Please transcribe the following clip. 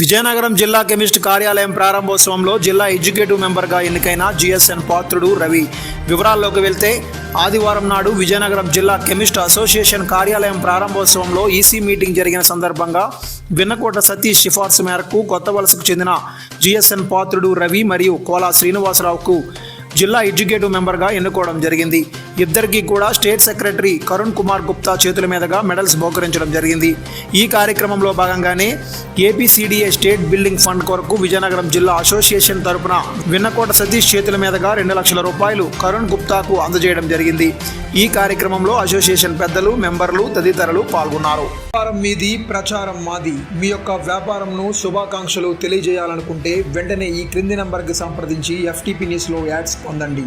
విజయనగరం జిల్లా కెమిస్ట్ కార్యాలయం ప్రారంభోత్సవంలో జిల్లా ఎడ్యుకేటివ్ మెంబర్గా ఎన్నికైన జిఎస్ఎన్ పాత్రుడు రవి. వివరాల్లోకి వెళ్తే ఆదివారం నాడు విజయనగరం జిల్లా కెమిస్ట్ అసోసియేషన్ కార్యాలయం ప్రారంభోత్సవంలో ఈసీ మీటింగ్ జరిగిన సందర్భంగా విన్నకోట సతీష్ సిఫార్సు మేరకు కొత్త వలసకు చెందిన జిఎస్ఎన్ పాత్రుడు రవి మరియు కోలా శ్రీనివాసరావుకు జిల్లా ఎడ్యుకేటివ్ మెంబర్గా ఎన్నుకోవడం జరిగింది. ఇద్దరికీ కూడా స్టేట్ సెక్రటరీ కరుణ్ కుమార్ గుప్తా చేతుల మీదుగా మెడల్స్ బహుకరించడం జరిగింది. ఈ కార్యక్రమంలో భాగంగానే ఏపీసీడీఏ స్టేట్ బిల్డింగ్ ఫండ్ కొరకు విజయనగరం జిల్లా అసోసియేషన్ తరపున విన్నకోట సతీష్ చేతుల మీదుగా రెండు లక్షల రూపాయలు కరుణ్ గుప్తాకు అందజేయడం జరిగింది. ఈ కార్యక్రమంలో అసోసియేషన్ పెద్దలు మెంబర్లు తదితరులు పాల్గొన్నారు. వ్యాపారం మీది ప్రచారం మాది. మీ యొక్క వ్యాపారంను శుభాకాంక్షలు తెలియజేయాలనుకుంటే వెంటనే ఈ క్రింది నంబర్కి సంప్రదించి ఎఫ్టీపీ న్యూస్లో యాడ్స్ పొందండి.